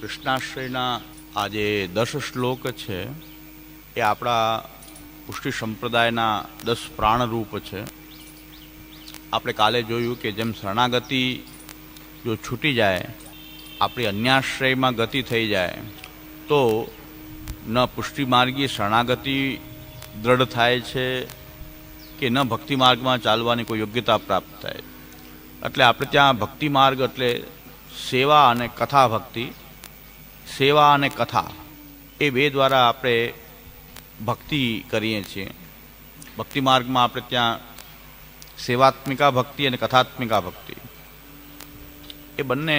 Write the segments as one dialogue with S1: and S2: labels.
S1: કૃષ્ણાશ્રયના આ જે દસ શ્લોક છે, એ આપણા પુષ્ટિ સંપ્રદાયના દસ પ્રાણરૂપ છે. આપણે કાલે જોયું કે જેમ શરણાગતિ જો છૂટી જાય, આપણી અન્યાશ્રયમાં ગતિ થઈ જાય, તો ન પુષ્ટિ માર્ગી શરણાગતિ દ્રઢ થાય છે કે ન ભક્તિ માર્ગમાં ચાલવાની કોઈ યોગ્યતા પ્રાપ્ત થાય એટલે આપણે ત્યાં ભક્તિ માર્ગ એટલે સેવા અને કથા ભક્તિ, સેવા અને કથા એ બે દ્વારા આપણે ભક્તિ કરીએ છીએ. ભક્તિ માર્ગમાં આપણે ત્યાં સેવાત્મિકા ભક્તિ અને કથાત્મિકા ભક્તિ એ બંને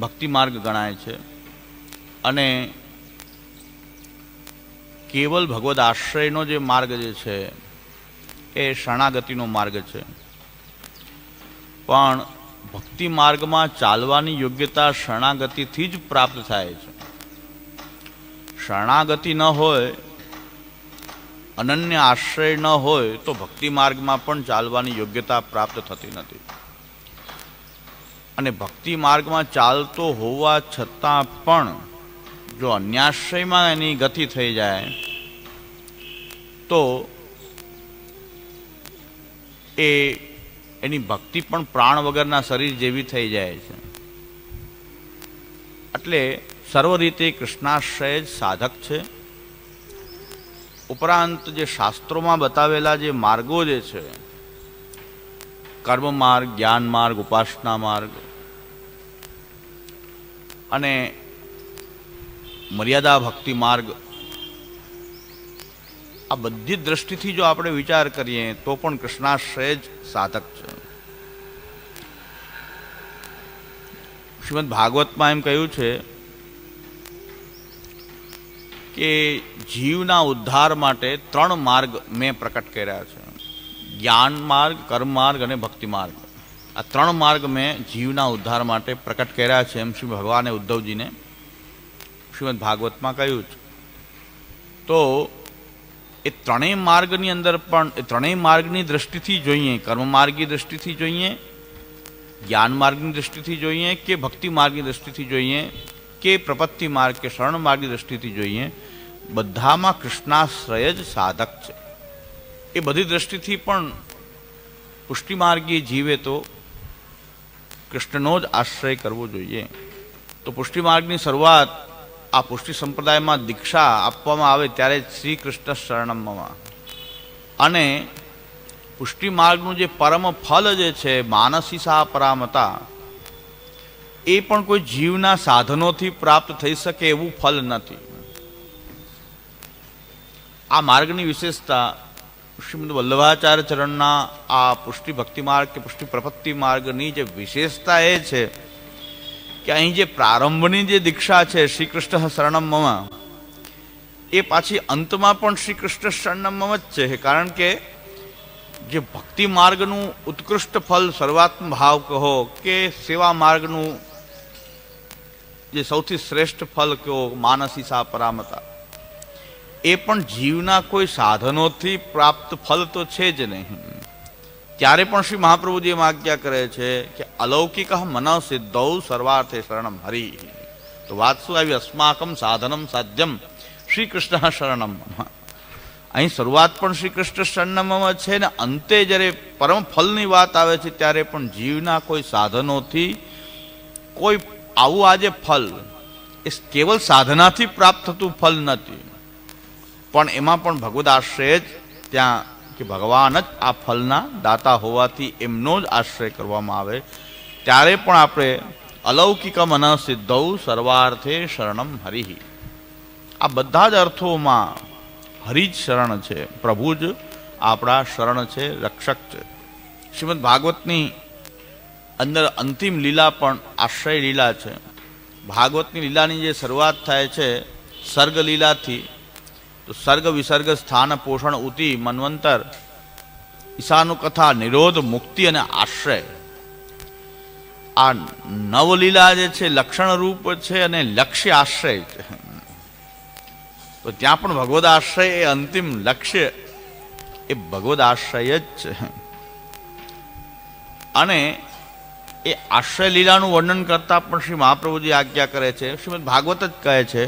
S1: ભક્તિ માર્ગ ગણાય છે અને કેવલ ભગવદ આશ્રયનો જે માર્ગ જે છે એ શરણાગતિનો માર્ગ છે. પણ ભક્તિ માર્ગમાં ચાલવાની યોગ્યતા શરણાગતિથી જ પ્રાપ્ત થાય છે. શરણાગતિ ન હોય, અનન્ય આશ્રય ન હોય, તો ભક્તિ માર્ગમાં પણ ચાલવાની યોગ્યતા પ્રાપ્ત થતી નથી. અને ભક્તિ માર્ગમાં ચાલતો હોવા છતાં પણ જો અન્યાશ્રયમાં એની ગતિ થઈ જાય, તો એ એની ભક્તિ પણ પ્રાણ વગરના શરીર જેવી થઈ જાય છે. એટલે સર્વ રીતે કૃષ્ણાશ્રય જ સાધક છે. ઉપરાંત જે શાસ્ત્રોમાં બતાવેલા જે માર્ગો જે છે કર્મ માર્ગ જ્ઞાન માર્ગ ઉપાસના માર્ગ, અને મર્યાદા ભક્તિ માર્ગ આ બધી દ્રષ્ટિથી જો આપણે વિચાર કરીએ, તો પણ કૃષ્ણાશ્રય જ સાધક છે. શ્રીમદ ભાગવતમાં એમ કહ્યું છે કે જીવના ઉદ્ધાર માટે ત્રણ માર્ગ મેં પ્રકટ કર્યા છે. જ્ઞાન માર્ગ, કર્મ માર્ગ અને ભક્તિ માર્ગ. આ ત્રણ માર્ગ મેં જીવના ઉદ્ધાર માટે પ્રકટ કર્યા છે એમ શ્રી ભગવાને ઉદ્ધવજીને શ્રીમદ ભાગવતમાં કહ્યું છે. તો એ ત્રણેય માર્ગની અંદર પણ, એ ત્રણેય માર્ગની દ્રષ્ટિથી જોઈએ કર્મ માર્ગની દ્રષ્ટિથી જોઈએ જ્ઞાન માર્ગની દ્રષ્ટિથી જોઈએ, કે ભક્તિ માર્ગની દ્રષ્ટિથી જોઈએ, કે પ્રપત્તિ માર્ગ, કે શરણ માર્ગની દ્રષ્ટિથી જોઈએ, બધામાં કૃષ્ણાશ્રય જ સાધક છે. એ બધી દ્રષ્ટિથી પણ પુષ્ટિ માર્ગી જીવે તો કૃષ્ણનો જ આશ્રય કરવો જોઈએ. તો પુષ્ટિ માર્ગની શરૂઆત આ પુષ્ટિ સંપ્રદાયમાં દીક્ષા આપવામાં આવે ત્યારે શ્રી કૃષ્ણ શરણમમાં અને પુષ્ટિ માર્ગનું જે પરમ ફલ જે છે માનસીસા પરામતા, એ પણ કોઈ જીવના સાધનોથી પ્રાપ્ત થઈ શકે એવું ફલ નથી. આ માર્ગની વિશેષતા શ્રીમદ વલ્લભાચાર્ય ચરણના આ પુષ્ટિ ભક્તિ માર્ગ કે પુષ્ટિ પ્રપત્તિ માર્ગની જે વિશેષતા એ છે કે અહીં જે પ્રારંભની જે દીક્ષા છે શ્રી કૃષ્ણ શરણમમાં એ પાછી અંતમાં પણ શ્રી કૃષ્ણ શરણમમ જ છે. કારણ કે જે ભક્તિ માર્ગનું ઉત્કૃષ્ટ ફલ સર્વાત્મ ભાવ કહો કે સેવા માર્ગનું જે સૌથી શ્રેષ્ઠ ફલ કહો માનસી સા પરામતા, એ પણ જીવના કોઈ સાધનોથી પ્રાપ્ત ફલ તો છે જ નહીં. ત્યારે પણ શ્રી મહાપ્રભુજી એમ આજ્ઞા કરે છે કે અલૌકિક મન સિદ્ધૌ સર્વાર્થે શરણમ હરિ તો વાત શું આવી અસ્માકમ સાધનમ સાધ્યમ શ્રી કૃષ્ણ શરણમ અહીં શરૂઆત પણ શ્રી કૃષ્ણ શરણમમાં છે ને અંતે જ્યારે પરમ ફલની વાત આવે છે ત્યારે પણ જીવના કોઈ સાધનોથી કોઈ આવું આજે ફલ એ કેવલ સાધનાથી પ્રાપ્ત થતું ફલ નથી પણ એમાં પણ ભગવદ આશ્રય જ ત્યાં કે ભગવાન જ આ ફલના દાતા હોવાથી એમનો જ આશ્રય કરવામાં આવે ત્યારે પણ આપણે અલૌકિક મન સિદ્ધૌ સર્વાર્થે શરણમ હરિ. આ બધા જ અર્થોમાં હરિ જ શરણ છે, પ્રભુ જ આપણા શરણ છે, રક્ષક છે. શ્રીમદ ભાગવતની અંદર અંતિમ લીલા પણ આશ્રય લીલા છે. ભાગવતની લીલાની જે શરૂઆત થાય છે સર્ગ લીલાથી તો સર્ગ વિસર્ગ સ્થાન પોષણ ઉતિ મન્વંતર ઈશાનું કથા નિરોધ, મુક્તિ અને આશ્રય. આ નવલીલા જે છે લક્ષણ રૂપ છે અને લક્ષ્ય આશ્રય છે. તો ત્યાં પણ ભગવદ આશ્રય એ અંતિમ લક્ષ્ય, એ ભગવદ આશ્રય જ છે. અને એ આશ્રય લીલાનું વર્ણન કરતા પણ શ્રી મહાપ્રભુજી આજ્ઞા કરે છે, શ્રીમદ ભાગવત જ કહે છે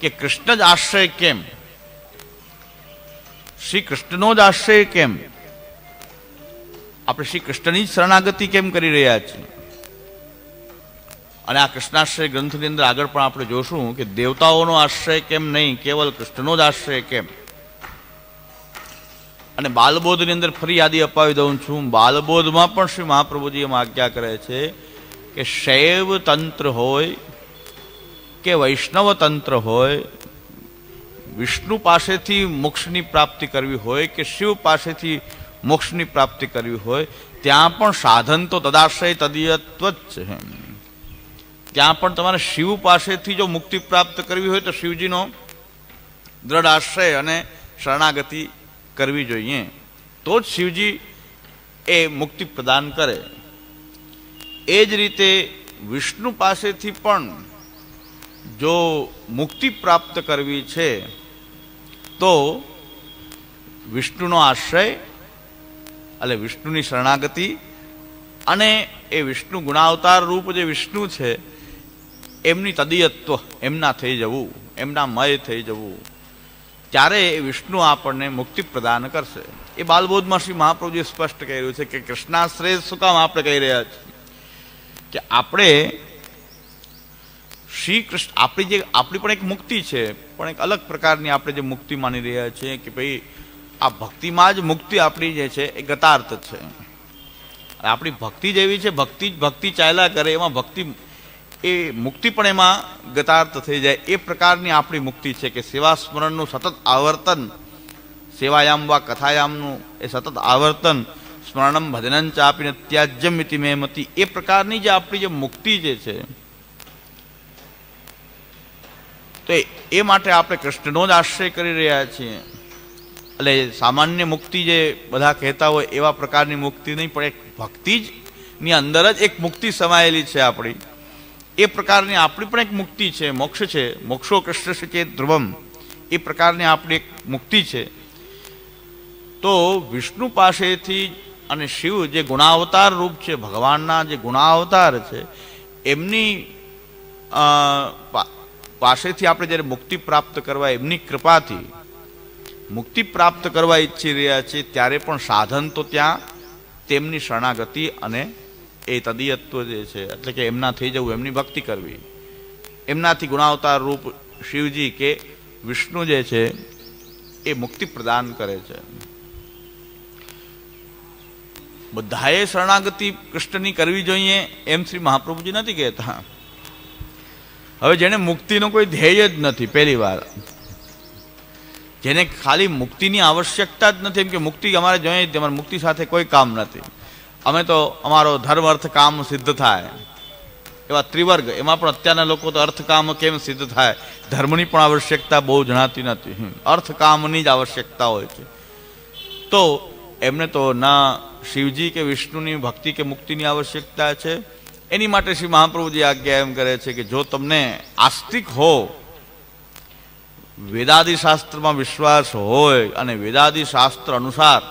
S1: કે કૃષ્ણ જ આશ્રય કેમ? શ્રી કૃષ્ણનો જ આશ્રય કેમ? આપણે શ્રી કૃષ્ણની જ શરણાગતિ કેમ કરી રહ્યા છીએ? અને આ કૃષ્ણાશ્રય ગ્રંથની અંદર આગળ પણ આપણે જોશું કે દેવતાઓનો આશ્રય કેમ નહીં, કેવલ કૃષ્ણનો જ આશ્રય કેમ? અને બાલબોધની અંદર ફરી યાદી અપાવી દઉં છું. બાલબોધમાં પણ શ્રી મહાપ્રભુજી એમ આજ્ઞા કરે છે કે શૈવ તંત્ર હોય કે વૈષ્ણવ તંત્ર હોય, વિષ્ણુ પાસેથી મોક્ષની પ્રાપ્તિ કરવી હોય કે શિવ પાસેથી મોક્ષની પ્રાપ્તિ કરવી હોય, ત્યાં પણ સાધન તો તદાશ્રય તદીયત્વ જ છે ત્યાં પણ તમારે શિવ પાસેથી જો મુક્તિ પ્રાપ્ત કરવી હોય તો શિવજીનો દ્રઢ આશ્રય અને શરણાગતિ કરવી જોઈએ. તો જ શિવજી એ મુક્તિ પ્રદાન કરે. એ જ રીતે વિષ્ણુ પાસેથી પણ જો મુક્તિ પ્રાપ્ત કરવી છે, તો વિષ્ણુનો આશ્રય એટલે વિષ્ણુની શરણાગતિ અને એ વિષ્ણુ ગુણાવતાર રૂપ જે વિષ્ણુ છે, એમની તદીયત્વ, એમના થઈ જવું, એમના મય થઈ જવું. ત્યારે એ વિષ્ણુ આપણને મુક્તિ પ્રદાન કરશે. એ બાલબોધમાં શ્રી મહાપ્રભુજીએ સ્પષ્ટ કર્યું છે કે કૃષ્ણાશ્રય શું કામ આપણે કહી રહ્યા છીએ? કે આપણે શ્રી કૃષ્ણ આપણી જે, આપણી પણ એક મુક્તિ છે, પણ એક અલગ પ્રકારની આપણે જે મુક્તિ માની રહ્યા છીએ કે ભાઈ આ ભક્તિમાં જ મુક્તિ આપણી જે છે એ ગતાર્થ છે. આપણી ભક્તિ જેવી છે, ભક્તિ જ ભક્તિ ચાલ્યા કરે, એમાં ભક્તિ એ મુક્તિ પણ એમાં ગતાર્થ થઈ જાય. એ પ્રકારની આપણી મુક્તિ છે કે સેવા સ્મરણનું સતત આવર્તન સેવાયામ વા કથાયામનું એ સતત આવર્તન, સ્મરણમ ભજનં ચાપીને ત્યાજ્યમ ઇતિ મે મતિ એ પ્રકારની જે આપણી જે મુક્તિ જે છે, તો એ માટે આપણે કૃષ્ણનો જ આશ્રય કરી રહ્યા છીએ. એટલે સામાન્ય મુક્તિ જે બધા કહેતા હોય એવા પ્રકારની મુક્તિ નહીં, પણ એક ભક્તિ જ ની અંદર જ એક મુક્તિ સમાયેલી છે આપણી. એ પ્રકારની આપણી પણ એક મુક્તિ છે, મોક્ષ છે. મોક્ષો કૃષ્ણ છે ધ્રુવમ. એ પ્રકારની આપણી એક મુક્તિ છે. તો વિષ્ણુ પાસેથી અને શિવ જે ગુણાવતાર રૂપ છે, ભગવાનના જે ગુણાવતાર છે, એમની પાસેથી આપણે જ્યારે મુક્તિ પ્રાપ્ત કરવા, એમની કૃપાથી મુક્તિ પ્રાપ્ત કરવા ઈચ્છી રહ્યા છીએ ત્યારે પણ સાધન તો ત્યાં તેમની શરણાગતિ અને એ તદીયત્વ જે છે, એટલે કે એમના થઈ જવું, એમની ભક્તિ કરવી. એમનાથી ગુણાવતાર રૂપ શિવજી કે વિષ્ણુ જે છે, એ મુક્તિ પ્રદાન કરે છે. બધાએ શરણાગતિ કૃષ્ણની કરવી જોઈએ એમ શ્રી મહાપ્રભુજી નથી કહેતા. હવે જેને મુક્તિનો કોઈ ધ્યેય જ નથી, પહેલી વાર. જેને ખાલી મુક્તિની આવશ્યકતા જ નથી. એમ કે મુક્તિ અમારે જોઈએ અમારે મુક્તિ સાથે કોઈ કામ નથી. અમે તો અમારો ધર્મ અર્થ કામ સિદ્ધ થાય. એવા ત્રિવર્ગ, એમાં પણ અત્યારના લોકો તો અર્થકામ કેમ સિદ્ધ થાય? ધર્મની પણ આવશ્યકતા બહુ જણાતી નથી. અર્થકામની જ આવશ્યકતા હોય છે. તો એમને તો ના શિવજી કે વિષ્ણુની ભક્તિ કે મુક્તિની આવશ્યકતા છે. એની માટે શ્રી મહાપ્રભુજી આજ્ઞા એમ કરે છે કે જો તમને આસ્તિક હો વેદાદિ શાસ્ત્રમાં વિશ્વાસ હોય અને વેદાદિ શાસ્ત્ર અનુસાર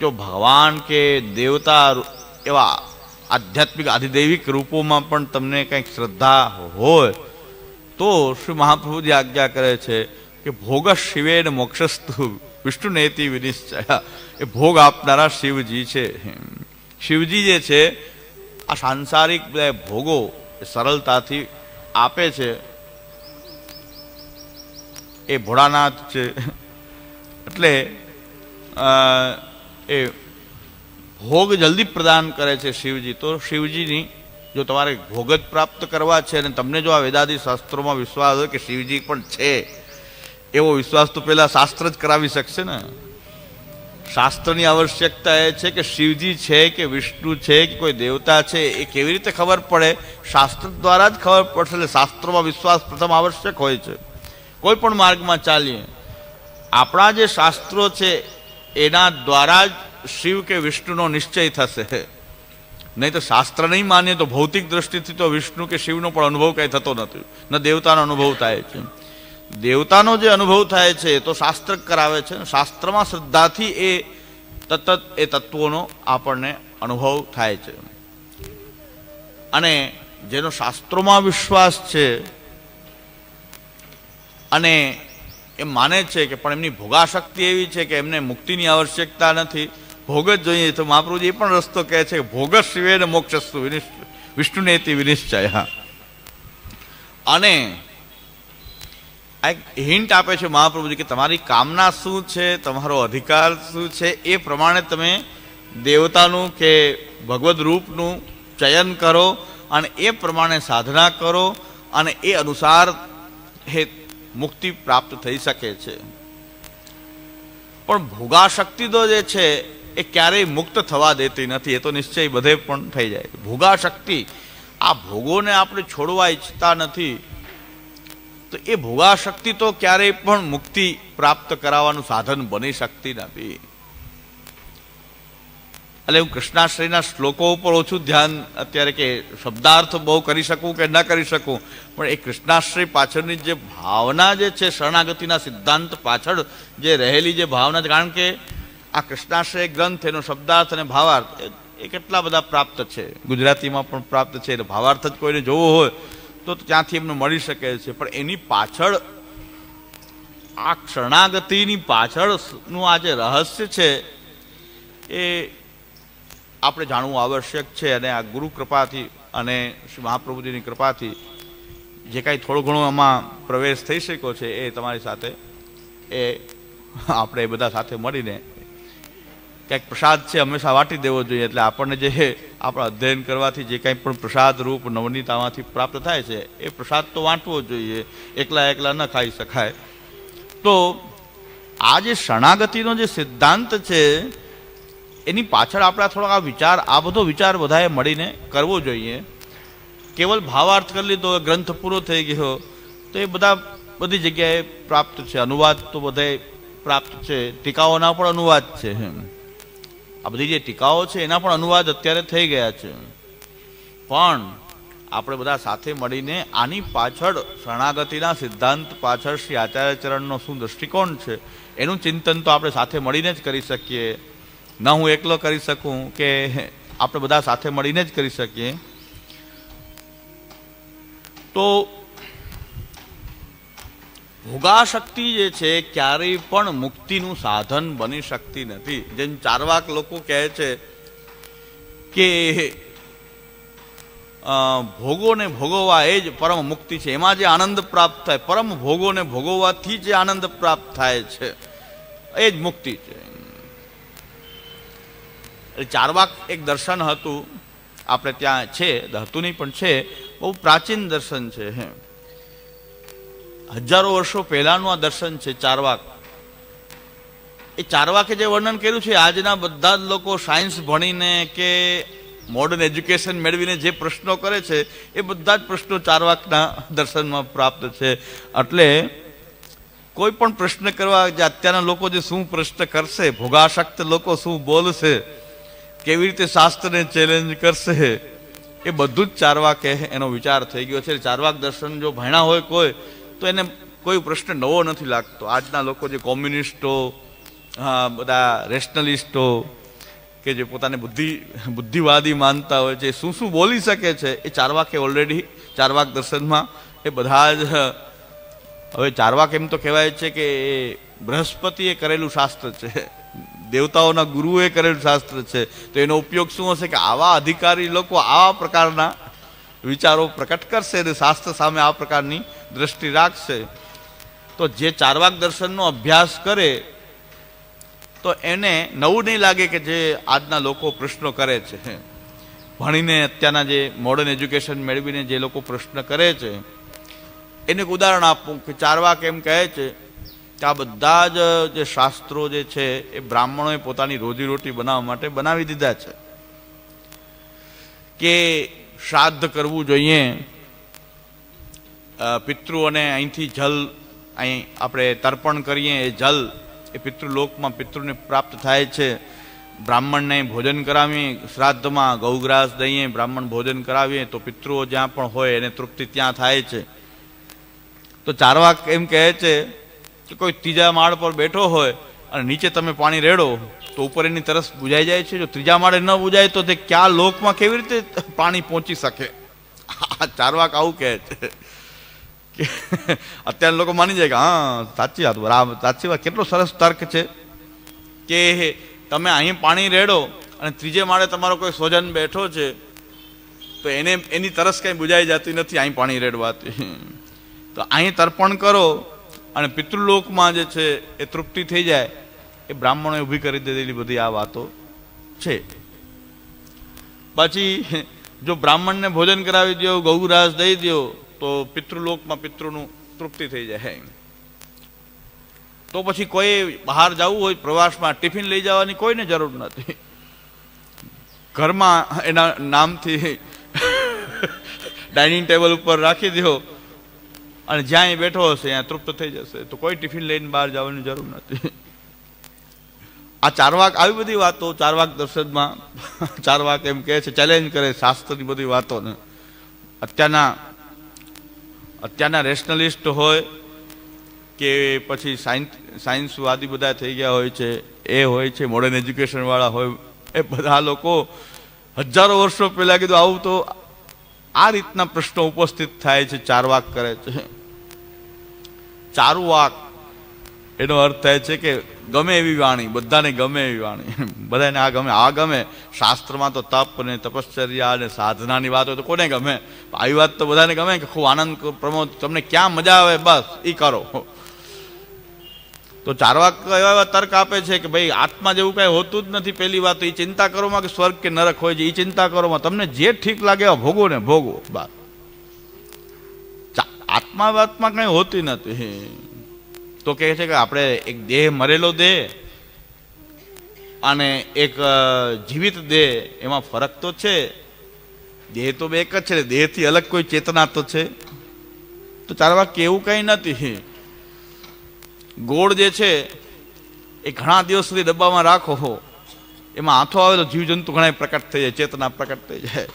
S1: જો ભગવાન કે દેવતા એવા આધ્યાત્મિક આધિદૈવિક રૂપોમાં પણ તમને કંઈક શ્રદ્ધા હોય, તો શ્રી મહાપ્રભુજી આજ્ઞા કરે છે કે ભોગ શિવેન મોક્ષસ્તુ વિષ્ણુ નેતિ વિનિશ્ચય. એ ભોગ આપનારા શિવજી છે. શિવજી જે છે, આ સાંસારિક બધા ભોગો સરળતાથી આપે છે. એ ભોળાનાથ છે. એટલે એ ભોગ જલ્દી પ્રદાન કરે છે શિવજી. તો શિવજીની જો તમારે ભોગ જ પ્રાપ્ત કરવા છે અને તમને જો આ વેદાદી શાસ્ત્રોમાં વિશ્વાસ હોય કે શિવજી પણ છે, એવો વિશ્વાસ તો પહેલાં શાસ્ત્ર જ કરાવી શકશે ને? શાસ્ત્રની આવશ્યકતા એ છે કે શિવજી છે કે વિષ્ણુ છે કે કોઈ દેવતા છે, એ કેવી રીતે ખબર પડે? શાસ્ત્ર દ્વારા જ ખબર પડશે, એટલે શાસ્ત્રોમાં વિશ્વાસ પ્રથમ આવશ્યક હોય છે. કોઈ પણ માર્ગમાં ચાલીએ. આપણા જે શાસ્ત્રો છે, એના દ્વારા જ શિવ કે વિષ્ણુનો નિશ્ચય થશે. નહીં તો શાસ્ત્ર નહીં માનીએ તો ભૌતિક દ્રષ્ટિથી તો વિષ્ણુ કે શિવનો પણ અનુભવ કંઈ થતો નથી. ન દેવતાનો અનુભવ થાય છે. દેવતાનો જે અનુભવ થાય છે તો શાસ્ત્ર કરાવે છે. શાસ્ત્રમાં શ્રદ્ધાથી એ તત્ત, એ તત્વોનો આપણને અનુભવ થાય છે. અને જેનો શાસ્ત્રોમાં વિશ્વાસ છે અને એ માને છે કે પણ એમની ભોગાશક્તિ એવી છે કે એમને મુક્તિની આવશ્યકતા નથી. ભોગ જ જોઈએ તો મહાપ્રભુજી એ પણ રસ્તો કહે છે કે ભોગ શિવે ને મોક્ષસ્તુ વિષ્ણુનેતિ વિનિશ્ચય અને આ એક હિન્ટ આપે છે મહાપ્રભુજી કે તમારી કામના શું છે, તમારો અધિકાર શું છે, એ પ્રમાણે તમે દેવતાનું કે ભગવદ્ રૂપનું ચયન કરો અને એ પ્રમાણે સાધના કરો અને એ અનુસાર હે મુક્તિ પ્રાપ્ત થઈ શકે છે. પણ ભોગાશક્તિ તો જે છે, એ ક્યારેય મુક્ત થવા દેતી નથી, એ તો નિશ્ચય બધે પણ થઈ જાય. ભોગાશક્તિ, આ ભોગોને આપણે છોડવા ઈચ્છતા નથી, તો એ ભોગાશક્તિ તો ક્યારેય પણ મુક્તિ પ્રાપ્ત કરાવવાનું સાધન બની શકતી નથી. એટલે હું કૃષ્ણાશ્રયના શ્લોકો ઉપર ઓછું ધ્યાન અત્યારે કે શબ્દાર્થ બહુ કરી શકું કે ન કરી શકું, પણ એ કૃષ્ણાશ્રય પાછળની જે ભાવના જે છે, શરણાગતિના સિદ્ધાંત પાછળ જે રહેલી જે ભાવના છે, કારણ કે આ કૃષ્ણાશ્રય ગ્રંથ, એનો શબ્દાર્થ અને ભાવાર્થ એ- કેટલા બધા પ્રાપ્ત છે. ગુજરાતીમાં પણ પ્રાપ્ત છે, એટલે ભાવાર્થ જ કોઈને જોવો હોય તો ત્યાંથી એમને મળી શકે છે. પણ એની પાછળ આ શરણાગતિની પાછળનું આ જે રહસ્ય છે, એ આપણે જાણવું આવશ્યક છે અને આ ગુરુ કૃપાથી અને શ્રી મહાપ્રભુજીની કૃપાથી જે કાંઈ થોડું ઘણું આમાં પ્રવેશ થઈ શક્યો છે એ તમારી સાથે એ આપણે એ બધા સાથે મળીને ક્યાંક પ્રસાદ છે હંમેશા વાટી દેવો જોઈએ એટલે આપણને જે આપણા અધ્યયન કરવાથી જે કાંઈ પણ પ્રસાદ રૂપ નવનીતામાંથી પ્રાપ્ત થાય છે, એ પ્રસાદ તો વાંટવો જોઈએ, એકલા એકલા ન ખાઈ શકાય. તો આ જે શરણાગતિનો જે સિદ્ધાંત છે એની પાછળ આપણા થોડોક આ વિચાર, આ બધો વિચાર બધાએ મળીને કરવો જોઈએ. કેવલ ભાવાર્થ કરી લીધો, ગ્રંથ પૂરો થઈ ગયો, તો એ બધા બધી જગ્યાએ પ્રાપ્ત છે. અનુવાદ તો બધે પ્રાપ્ત છે. ટીકાઓના પણ અનુવાદ છે. આ બધી જે ટીકાઓ છે, એના પણ અનુવાદ અત્યારે થઈ ગયા છે. પણ આપણે બધા સાથે મળીને આની પાછળ શરણાગતિના સિદ્ધાંત, પાછળ શ્રી આચાર્યચરણનો શું દૃષ્ટિકોણ છે, એનું ચિંતન તો આપણે સાથે મળીને જ કરી શકીએ. ન, હું એકલો કરી શકું કે આપણે બધા સાથે મળીને જ કરી શકીએ? તો ભોગાશક્તિ જે છે, ક્યારેય પણ મુક્તિનું સાધન બની શકતી નથી. જેમ ચારવાક લોકો કહે છે કે ભોગોને ભોગવવા એ જ પરમ મુક્તિ છે. એમાં જે આનંદ પ્રાપ્ત થાય, પરમ ભોગોને ભોગવવાથી જે આનંદ પ્રાપ્ત થાય છે, એ જ મુક્તિ છે. એટલે ચારવાક એક દર્શન હતું. આપણે ત્યાં છે હતું નહીં પણ છે. બહુ પ્રાચીન દર્શન છે, હે. હજારો વર્ષો પહેલાનું આ દર્શન છે, ચારવાક. એ ચારવાકે જે વર્ણન કર્યું છે, આજના બધા જ લોકો સાયન્સ ભણીને કે મોડર્ન એજ્યુકેશન મેળવીને જે પ્રશ્નો કરે છે, એ બધા જ પ્રશ્નો ચારવાકના દર્શનમાં પ્રાપ્ત છે. એટલે કોઈ પણ પ્રશ્ન કરવા જે અત્યારના લોકો જે શું પ્રશ્ન કરશે, ભોગાશક્ત લોકો શું બોલશે કેવી રીતે શાસ્ત્રને ચેલેન્જ કરશે, એ બધું જ ચારવાકે એનો વિચાર થઈ ગયો છે. ચારવાક દર્શન જો ભણ્યા હોય કોઈ, તો એને કોઈ પ્રશ્ન નવો નથી લાગતો. આજના લોકો જે કોમ્યુનિસ્ટો બધા રેશનલિસ્ટો કે જે પોતાને બુદ્ધિ, બુદ્ધિવાદી માનતા હોય છે, શું શું બોલી શકે છે, એ ચારવાકે ઓલરેડી ચારવાક દર્શનમાં એ બધા જ, હવે ચારવાક એમ તો કહેવાય છે કે એ બૃહસ્પતિએ કરેલું શાસ્ત્ર છે. દેવતાઓના ગુરુએ કરેલું શાસ્ત્ર છે. તો એનો ઉપયોગ શું હશે કે આવા અધિકારી લોકો આવા પ્રકારના વિચારો પ્રકટ કરશે અને શાસ્ત્ર સામે આ પ્રકારની દ્રષ્ટિ રાખશે. તો જે ચારવાક દર્શનનો અભ્યાસ કરે, તો એને નવું નહીં લાગે કે જે આજના લોકો પ્રશ્નો કરે છે. ભણીને અત્યારના જે મોડર્ન એજ્યુકેશન મેળવીને જે લોકો પ્રશ્ન કરે છે. એને એક ઉદાહરણ આપું કે ચારવાક એમ કહે છે આ બધા જ જે શાસ્ત્રો જે છે એ બ્રાહ્મણોએ પોતાની રોજીરોટી બનાવવા માટે બનાવી દીધા છે. કે શ્રાદ્ધ કરવું જોઈએ પિતૃઓને અહીંથી જલ અહીં આપણે તર્પણ કરીએ, એ જલ એ પિતૃલોકમાં પિતૃને પ્રાપ્ત થાય છે. બ્રાહ્મણને ભોજન કરાવીએ, શ્રાદ્ધમાં ગૌગ્રાસ દઈએ, બ્રાહ્મણ ભોજન કરાવીએ, તો પિતૃઓ જ્યાં પણ હોય એને તૃપ્તિ ત્યાં થાય છે. તો ચારવાક એમ કહે છે કે કોઈ ત્રીજા માળ પર બેઠો હોય અને નીચે તમે પાણી રેડો, તો ઉપર એની તરસ બુજાઈ જાય છે. જો ત્રીજા માળે ન બુજાય, તો તે ક્યાં લોકમાં કેવી રીતે પાણી પહોંચી શકે? ચારવાક આવું કહે છે. કે અત્યારે લોકો માની જાય કે, હા, સાચી વાત બરાબર સાચી વાત. કેટલો સરસ તર્ક છે. કે તમે અહીં પાણી રેડો અને ત્રીજે માળે તમારો કોઈ સ્વજન બેઠો છે, તો એને, એની તરસ કંઈ બુજાઈ જતી નથી, અહીં પાણી રેડવાથી. તો અહીં તર્પણ કરો અને પિતૃલોકમાં જે છે એ તૃપ્તિ થઈ જાય, એ બ્રાહ્મણોએ ઊભી કરી દીધેલી બધી આ વાતો છે. પછી જો બ્રાહ્મણને ભોજન કરાવી દો ગૌરાસ દઈ દો તો પિતૃલોકમાં પિતૃનું તૃપ્તિ થઈ જાય તો પછી કોઈ બહાર જવું હોય, પ્રવાસમાં ટિફિન લઈ જવાની કોઈને જરૂર નથી. ઘરમાં એના નામથી ડાઇનિંગ ટેબલ ઉપર રાખી દો અને જ્યાં એ બેઠો હશે, ત્યાં તૃપ્ત થઈ જશે. તો કોઈ ટિફિન લઈને બહાર જવાની જરૂર નથી. આ ચારવાક, આવી બધી વાતો ચારવાક દર્શનમાં, ચારવાક એમ કહે છે ચેલેન્જ કરે શાસ્ત્રની બધી વાતોને. અત્યારના અત્યારના રેશનલિસ્ટ હોય કે પછી સાયન્સ સાયન્સવાદી બધા થઈ ગયા હોય છે, એ હોય છે મોડર્ન એજ્યુકેશનવાળા હોય, એ બધા લોકો હજારો વર્ષો પહેલાં કીધું, આવું તો આ રીતના પ્રશ્નો ઉપસ્થિત થાય છે, ચારવાક કરે છે. ચારુવાક, એનો અર્થ થાય છે કે ગમે એવી વાણી, બધાને ગમે એવી વાણી. બધાને આ ગમે આ ગમે. શાસ્ત્રમાં તો તપ ને તપશ્ચર્યા અને સાધનાની વાત હોય તો કોને ગમે? આવી વાત તો બધાને ગમે કે ખૂબ આનંદ, પ્રમોદ, તમને ક્યાં મજા આવે? બસ એ કરો. તો ચારવાક એવા એવા તર્ક આપે છે કે ભાઈ, આત્મા જેવું કાંઈ હોતું જ નથી. પહેલી વાત એ ચિંતા કરોમાં કે સ્વર્ગ કે નરક હોય છે એ ચિંતા કરોમાં તમને જે ઠીક લાગે એવા ભોગવો ને ભોગવો બાર આત્મા વાતમાં કંઈ હોતી નથી. તો કહે છે કે આપણે એક દેહ મરેલો દેહ અને એક જીવિત દેહ, એમાં ફરક તો છે. દેહ તો બે એક જ છે દેહથી અલગ કોઈ ચેતના તો છે. તો ચારવાક કેવું કંઈ નથી. ગોળ જે છે, એ ઘણા દિવસ સુધી ડબ્બામાં રાખો હો. એમાં હાથો આવે તો જીવજંતુ ઘણા પ્રકટ થઈ જાય, ચેતના પ્રકટ થઈ જાય.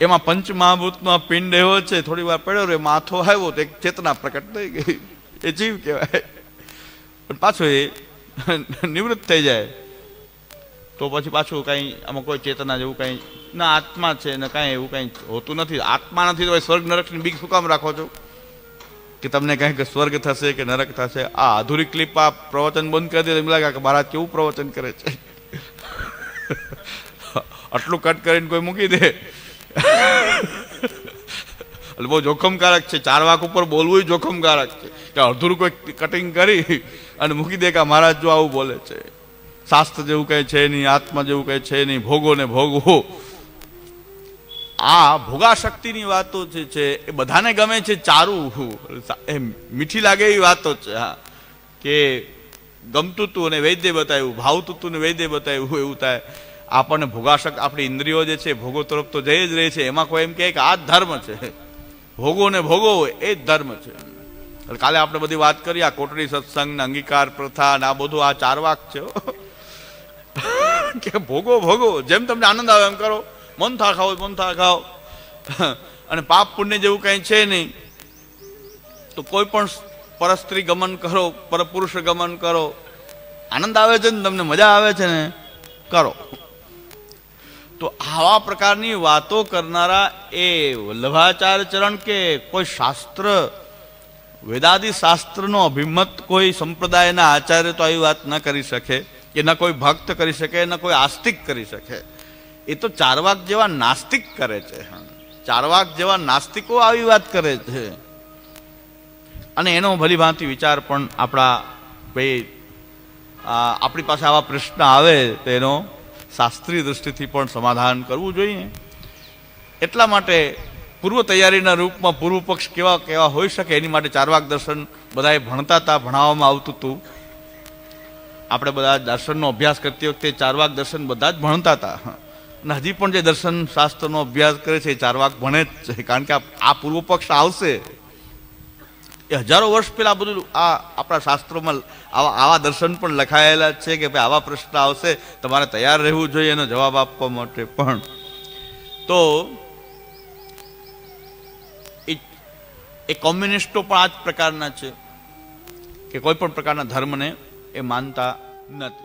S1: એમાં પંચમહાભૂતનો આ પિંડ એવો છે, થોડી વાર પડ્યો એમાં હાથો આવ્યો તો એક ચેતના પ્રકટ થઈ ગઈ. એ જીવ કહેવાય. પણ પાછો એ નિવૃત્ત થઈ જાય. તો પછી પાછું કાંઈ આમાં કોઈ ચેતના જેવું કાંઈ, ના આત્મા છે ને કાંઈ એવું કાંઈ હોતું નથી. આત્મા નથી તો સ્વર્ગ નરકની બીક શું કામ રાખો છો? કે તમને કહે કે સ્વર્ગ થશે કે નરક થશે? આ અધૂરી ક્લિપ આ પ્રવચન બંધ કરી દે એમ લાગે કે મહારાજ કેવું પ્રવચન કરે છે? આટલું કટ કરીને કોઈ મૂકી દે? એટલે બહુ જોખમકારક છે. ચાર વાક ઉપર બોલવું જોખમકારક છે. કે અડધું કોઈ કટિંગ કરી અને મૂકી દે કે મહારાજ જો આવું બોલે છે. શાસ્ત્ર જેવું કંઈ છે નહીં, આત્મા જેવું કંઈ છે નહીં ભોગો ને ભોગવો. આ ભોગાશક્તિની વાતો જે છે, એ બધાને ગમે છે ચારું એ મીઠી લાગે એવી વાતો છે, હા. કે ગમતું તું અને વૈદ્ય બતાવ્યું, ભાવતું તું ને વૈદ્ય બતાવ્યું એવું થાય. આપણને ભોગાશક, આપણી ઇન્દ્રિયો જે છે, ભોગો તરફ તો જઈ જ રહી છે. એમાં કોઈ એમ કહે કે આ ધર્મ છે. ભોગો ને ભોગો એ જ ધર્મ છે. કાલે આપણે બધી વાત કરી, આ કોટડી સત્સંગ, ને અંગીકાર પ્રથા, ને આ બધું આ ચાર વાક છે. કે ભોગો ભોગો, જેમ તમને આનંદ આવે એમ કરો. મનથા ખાઓ મનથા ખાઓ અને પાપ પુણ્ય જેવું કંઈ છે નહીં, તો કોઈ પણ પરસ્ત્રી ગમન કરો, પરપુરુષ ગમન કરો, આનંદ આવે છે ને, તમને મજા આવે છે ને, કરો. તો આવા પ્રકારની વાતો કરનારા એ વલ્લભાચાર્ય ચરણ કે કોઈ શાસ્ત્ર, વેદાદિ શાસ્ત્રનો અભિમત કોઈ સંપ્રદાયના આચાર્ય તો આવી વાત ન કરી શકે, કે ન કોઈ ભક્ત કરી શકે, ન કોઈ આસ્તિક કરી શકે. એ તો ચારવાક જેવા નાસ્તિક કરે છે. ચારવાક જેવા નાસ્તિકો આવી વાત કરે છે. અને એનો ભલીભાંતિ વિચાર પણ આપણા ભાઈ આપણી પાસે આવા પ્રશ્ન આવે તો એનો શાસ્ત્રીય દૃષ્ટિથી પણ સમાધાન કરવું જોઈએ. એટલા માટે પૂર્વ તૈયારીના રૂપમાં પૂર્વ પક્ષ કેવા કેવા હોઈ શકે એની માટે ચારવાક દર્શન બધાએ ભણતા હતા ભણાવવામાં આવતું હતું આપણે બધા દર્શનનો અભ્યાસ કરતી વખતે ચારવાક દર્શન બધા જ ભણતા હતા અને હજી પણ જે દર્શન શાસ્ત્રનો અભ્યાસ કરે છે, એ ચારવાક ભણે જ છે, કારણ કે આ- પૂર્વ પક્ષ આવશે. એ હજારો વર્ષ પહેલાં બધું આ આપણા શાસ્ત્રોમાં આવા આવા દર્શન પણ લખાયેલા છે કે ભાઈ આવા પ્રશ્ન આવશે, તમારે તૈયાર રહેવું જોઈએ એનો જવાબ આપવા માટે પણ. તો એ કોમ્યુનિસ્ટો પણ આ જ પ્રકારના છે, કે કોઈ પણ પ્રકારના ધર્મને એ માનતા નથી.